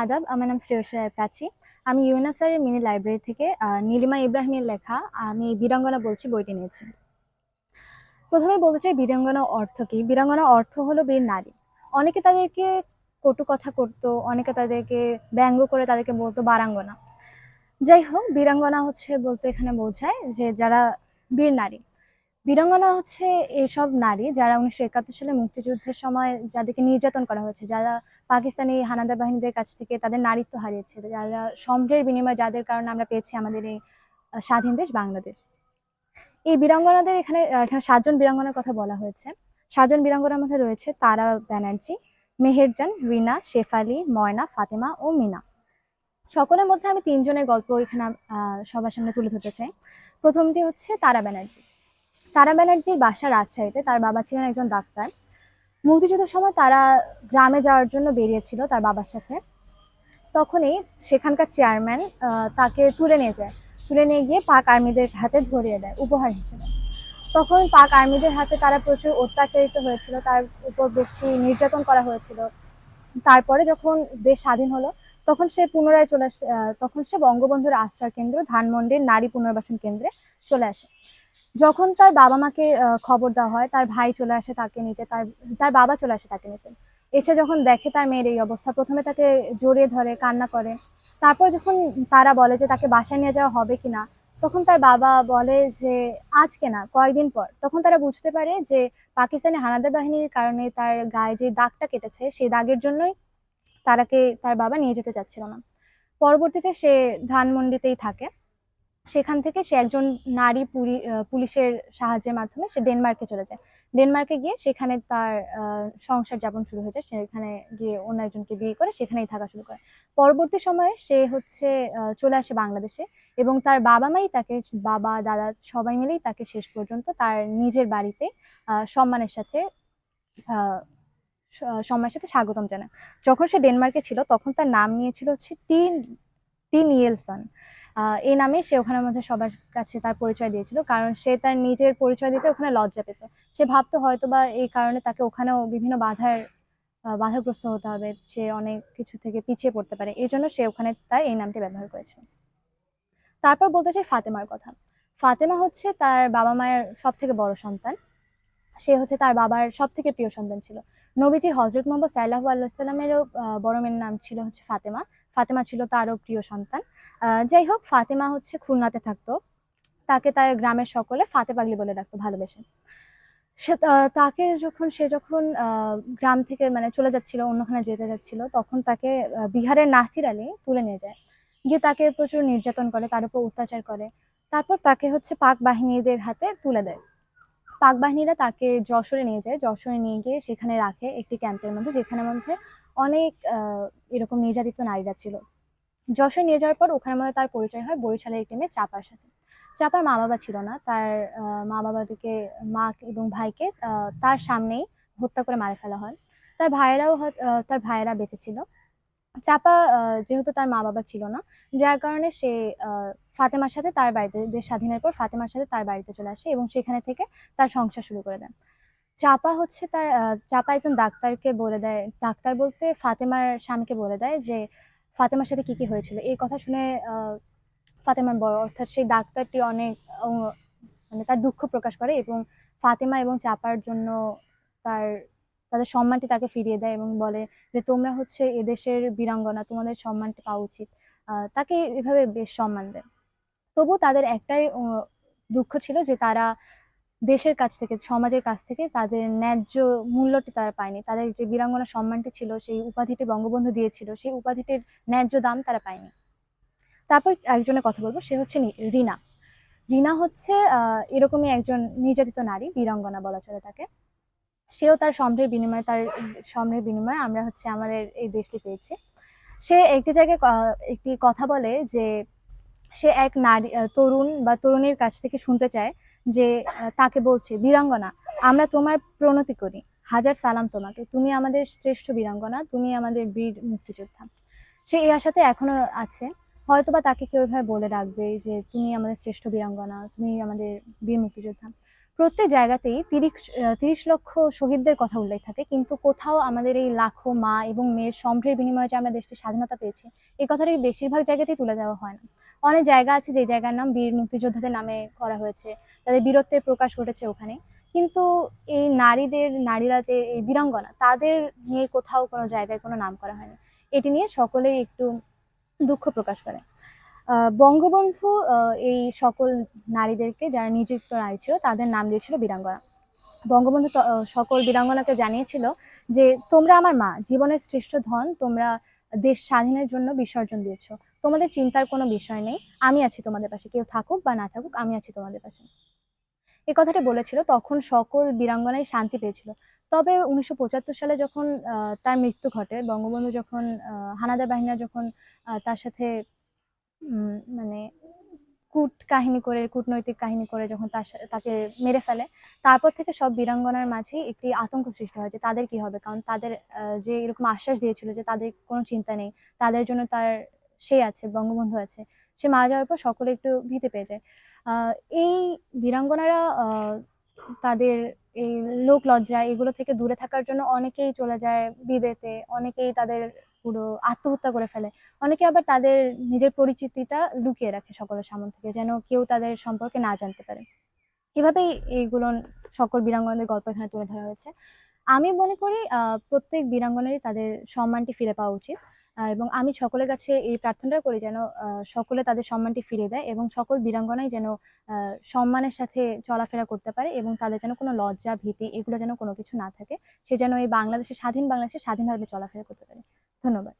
আদাব, আমার নাম শ্রেয়সী রায় প্রাচী। আমি ইউনাসারের মিনি লাইব্রেরি থেকে নীলিমা ইব্রাহিমের লেখা, আমি বীরাঙ্গনা বলছি, বইটি নিয়েছি। প্রথমে বলতে চাই বীরাঙ্গনা অর্থ কি? বীরাঙ্গনা অর্থ হলো বীর নারী। অনেকে তাদেরকে কটু কথা করতো, অনেকে তাদেরকে ব্যঙ্গ করে তাদেরকে বলতো বারাঙ্গনা। যাই হোক, বীরাঙ্গনা হচ্ছে বলতে এখানে বোঝায় যে যারা বীর নারী বীরাঙ্গনা হচ্ছে এসব নারী যারা উনিশশো একাত্তর সালে মুক্তিযুদ্ধের সময় যাদেরকে নির্যাতন করা হয়েছে, যারা পাকিস্তানি হানাদার বাহিনীদের কাছ থেকে তাদের নারীত্ব হারিয়েছে, যারা সম্ভ্রের বিনিময়ে যাদের কারণে আমরা পেয়েছি আমাদের এই স্বাধীন দেশ বাংলাদেশ। এই বীরাঙ্গনাদের এখানে এখানে সাতজন বীরাঙ্গনার কথা বলা হয়েছে। সাতজন বীরাঙ্গনার মধ্যে রয়েছে তারা ব্যানার্জি, মেহেরজান, রিনা, শেফালি, ময়না, ফাতেমা ও মিনা। সকলের মধ্যে আমি তিনজনের গল্প এখানে সবার সামনে তুলে ধরতে চাই। প্রথমটি হচ্ছে তারা ব্যানার্জি। তারা ব্যানার্জির বাসা রাজশাহীতে, তার বাবা ছিলেন একজন ডাক্তার। মুক্তিযুদ্ধের সময় তারা গ্রামে যাওয়ার জন্য বেরিয়েছিল তার বাবার সাথে। তখনই সেখানকার চেয়ারম্যান তাকে তুলে নিয়ে যায়। তুলে নিয়ে গিয়ে পাক আর্মিদের হাতে ধরিয়ে দেয়, উপহার হিসেবে। তখন পাক আর্মিদের হাতে তারা প্রচুর অত্যাচারিত হয়েছিল, তার উপর বেশি নির্যাতন করা হয়েছিল। তারপরে যখন দেশ স্বাধীন হলো, তখন সে পুনরায় চলে তখন সে বঙ্গবন্ধুর আশ্রয় কেন্দ্র ধানমন্ডির নারী পুনর্বাসন কেন্দ্রে চলে আসে। যখন তার বাবা মাকে খবর দেওয়া হয়, তার ভাই চলে আসে তাকে নিতে, তার তার বাবা চলে আসে তাকে নিতে। এসে যখন দেখে তার মেয়ের এই অবস্থা, প্রথমে তাকে জড়িয়ে ধরে, কান্না করে। তারপর যখন তারা বলে যে তাকে বাসায় নিয়ে যাওয়া হবে কিনা, তখন তার বাবা বলে যে আজকে না কয়েকদিন পর? তখন তারা বুঝতে পারে যে, পাকিস্তানি হানাদার বাহিনীর কারণে তার গায়ে যে দাগটা কেটেছে, সেই দাগের জন্যই তারাকে, তার বাবা নিয়ে যেতে চাচ্ছিল না। পরবর্তীতে সে ধানমন্ডিতেই থাকে। সেখান থেকে সে একজন নারী পুলিশের সাহায্যের মাধ্যমে সে ডেনমার্কে চলে যায়। ডেনমার্কে গিয়ে সেখানে তার সংসার যাপন শুরু হয়ে হয়েছে সেখানে গিয়ে অন্য একজনকে বিয়ে করে সেখানেই থাকা শুরু করে। পরবর্তী সময়ে সে হচ্ছে চলে আসে বাংলাদেশে এবং তার বাবা মাই তাকে বাবা দাদা সবাই মিলেই তাকে শেষ পর্যন্ত তার নিজের বাড়িতে সম্মানের সাথে সম্মানের সাথে স্বাগতম জানায়। যখন সে ডেনমার্কে ছিল তখন তার নাম নিয়েছিল হচ্ছে টি টি নিয়েলসন। আহ, এই নামে সে ওখানের মধ্যে সবার কাছে তার পরিচয় দিয়েছিল, কারণ সে তার নিজের পরিচয় দিতে ওখানে লজ্জা পেত। সে ভাবতো হয়তো বা এই কারণে তাকে ওখানেও বিভিন্ন বাধার বাধাগ্রস্ত হতে হবে, সে অনেক কিছু থেকে পিছিয়ে পড়তে পারে, এই জন্য সে ওখানে তার এই নামটি ব্যবহার করেছে। তারপর বলতে চাই ফাতেমার কথা। ফাতেমা হচ্ছে তার বাবা মায়ের সব থেকে বড় সন্তান। সে হচ্ছে তার বাবার সব থেকে প্রিয় সন্তান ছিল। নবীজি হজরত মোহাম্মদ সাল্লাহু আল্লাহামেরও বড় মেয়ের নাম ছিল হচ্ছে ফাতেমা। ফাতেমা ছিল তারও প্রিয় সন্তান। যাই হোক, ফাতেমা হচ্ছে খুলনাতে থাকতো। তাকে তার গ্রামের সকলে ফাতে পাগলি বলে ডাকতো, ভালোবেসে। সে তাকে যখন, সে যখন গ্রাম থেকে মানে চলে যাচ্ছিল, অন্যখানে যেতে যাচ্ছিল, তখন তাকে বিহারের নাসির আলী তুলে নিয়ে যায়। গিয়ে তাকে প্রচুর নির্যাতন করে, তার উপর অত্যাচার করে। তারপর তাকে হচ্ছে পাক বাহিনীদের হাতে তুলে দেয়। পাক বাহিনীরা তাকে যশোরে নিয়ে যায়। যশোরে নিয়ে গিয়ে সেখানে রাখে একটি ক্যাম্পের মধ্যে, যেখানে মধ্যে অনেক এরকম নির্যাতিত নারীরা ছিল। যশোরে নিয়ে যাওয়ার পর ওখানে মধ্যে তার পরিচয় হয় বরিশালের একটি মেয়ে চাপার সাথে। চাপার মা বাবা ছিল না, তার মা বাবাদেরকে মা এবং ভাইকে তার সামনেই হত্যা করে মারে ফেলা হয়। তার ভাইয়েরাও তার ভাইয়েরা বেঁচে ছিল। চাপা যেহেতু তার মা বাবা ছিল না, যার কারণে সে ফাতেমার সাথে তার বাড়িতে, দেশ স্বাধীনের পর ফাতেমার সাথে তার বাড়িতে চলে আসে এবং সেখানে থেকে তার সংসার শুরু করে দেন। চাপা হচ্ছে তার চাপা একজন ডাক্তারকে বলে দেয়, ডাক্তার বলতে ফাতেমার স্বামীকে বলে দেয় যে, ফাতেমার সাথে কি কি হয়েছিল? এই কথা শুনে ফাতেমার বড় অর্থাৎ সেই ডাক্তারটি অনেক মানে তার দুঃখ প্রকাশ করে এবং ফাতেমা এবং চাপার জন্য তার তাদের সম্মানটি তাকে ফিরিয়ে দেয় এবং বলে যে, তোমরা হচ্ছে এদেশের বীরাঙ্গনা, তোমাদের সম্মানটি পাওয়া উচিত। তাকে এভাবে বেশ সম্মান দেয়। তবু তাদের একটাই দুঃখ ছিল যে, তারা দেশের কাছ থেকে, সমাজের কাছ থেকে তাদের ন্যায্য মূল্যটি তারা পায়নি। তাদের যে বীরাঙ্গনা সম্মানটি ছিল, সেই উপাধিটি বঙ্গবন্ধু দিয়েছিল, সেই উপাধিটির ন্যায্য দাম তারা পায়নি। তারপর একজনের কথা বলব, সে হচ্ছে রিনা। রিনা হচ্ছে এরকমই একজন নির্যাতিত নারী, বীরাঙ্গনা বলা চলে তাকে। সেও তার সম্ভ্রের বিনিময়ে, তার সম্ভ্রের বিনিময়ে আমরা হচ্ছে আমাদের এই দেশটি পেয়েছি। সে একটি জায়গায় একটি কথা বলে যে সে এক নারী তরুণ বা তরুণীর কাছ থেকে শুনতে চায় যে তাকে বলছে, বীরাঙ্গনা, আমরা তোমার প্রণতি করি। হাজার সালাম তোমাকে। তুমি আমাদের শ্রেষ্ঠ বীরাঙ্গনা, তুমি আমাদের বীর মুক্তিযোদ্ধা। সে এই আশাতে এখনও আছে। হয়তোবা তাকে কেউ এভাবে বলে রাখবে যে, তুমি আমাদের শ্রেষ্ঠ বীরাঙ্গনা, তুমি আমাদের বীর মুক্তিযোদ্ধা। প্রত্যেক জায়গাতেই তিরিশ তিরিশ লক্ষ শহীদদের কথা উল্লেখ থাকে, কিন্তু কোথাও আমাদের এই লাখো মা এবং মেয়ের সম্ভ্রের বিনিময়ে যে আমরা দেশটি স্বাধীনতা পেয়েছি, এই কথাটাই বেশিরভাগ জায়গাতেই তুলে দেওয়া হয় না। অনেক জায়গা আছে যে জায়গার নাম বীর মুক্তিযোদ্ধাদের নামে করা হয়েছে, তাদের বীরত্বের প্রকাশ ঘটেছে ওখানে। কিন্তু এই নারীদের, নারীরা যে এই বীরাঙ্গনা, তাদের নিয়ে কোথাও কোনো জায়গায় কোনো নাম করা হয়নি। এটি নিয়ে সকলেই একটু দুঃখ প্রকাশ করে। বঙ্গবন্ধু এই সকল নারীদেরকে যারা নিযুক্ত নারী ছিল, তাদের নাম দিয়েছিল বীরাঙ্গনা। বঙ্গবন্ধু সকল বীরাঙ্গনাকে জানিয়েছিল যে, তোমরা আমার মা, জীবনের শ্রেষ্ঠ ধন তোমরা দেশ স্বাধীনের জন্য বিসর্জন দিয়েছ। তোমাদের চিন্তার কোনো বিষয় নেই। আমি আছি তোমাদের পাশে। কেউ থাকুক বা না থাকুক, আমি আছি তোমাদের পাশে। এই কথাটা বলেছিল। তখন সকল বীরাঙ্গনাই শান্তি পেয়েছিল। তবে উনিশশো পঁচাত্তর সালে যখন তার মৃত্যু ঘটে, বঙ্গবন্ধু যখন হানাদার বাহিনীরা যখন তার সাথে মানে কূট কাহিনী করে, কূটনৈতিক কাহিনী করে যখন তার তাকে মেরে ফেলে, তারপর থেকে সব বীরাঙ্গনার মাঝে একটি আতঙ্ক সৃষ্টি হয় যে তাদের কি হবে? কারণ তাদের যে এরকম আশ্বাস দিয়েছিল যে তাদের কোনো চিন্তা নেই, তাদের জন্য তার সে আছে, বঙ্গবন্ধু আছে, সে মারা যাওয়ার পর সকলে একটু ভীতে পেয়ে যায়। এই বীরাঙ্গনারা তাদের এই লোক লজ্জা এগুলো থেকে দূরে থাকার জন্য অনেকেই চলে যায় বিদেতে, অনেকেই তাদের পুরো আত্মহত্যা করে ফেলে। অনেকে আবার তাদের নিজের পরিচিতিটা লুকিয়ে রাখে সকলের সামনে থেকে, যেন কেউ তাদের সম্পর্কে না জানতে পারে। এভাবেই এইগুলো সকল বীরাঙ্গনাদের গল্প এখানে তুলে ধরা হয়েছে। আমি মনে করি প্রত্যেক বীরাঙ্গনারই তাদের সম্মানটি ফিরে পাওয়া উচিত। এবং আমি সকলের কাছে এই প্রার্থনাটা করি যেন সকলে তাদের সম্মানটি ফিরে দেয় এবং সকল বীরাঙ্গনাই যেন সম্মানের সাথে চলাফেরা করতে পারে এবং তাদের যেন কোনো লজ্জা, ভীতি এগুলো যেন কোনো কিছু না থাকে। সে যেন এই বাংলাদেশের স্বাধীন বাংলাদেশে স্বাধীনভাবে চলাফেরা করতে পারে। ধন্যবাদ।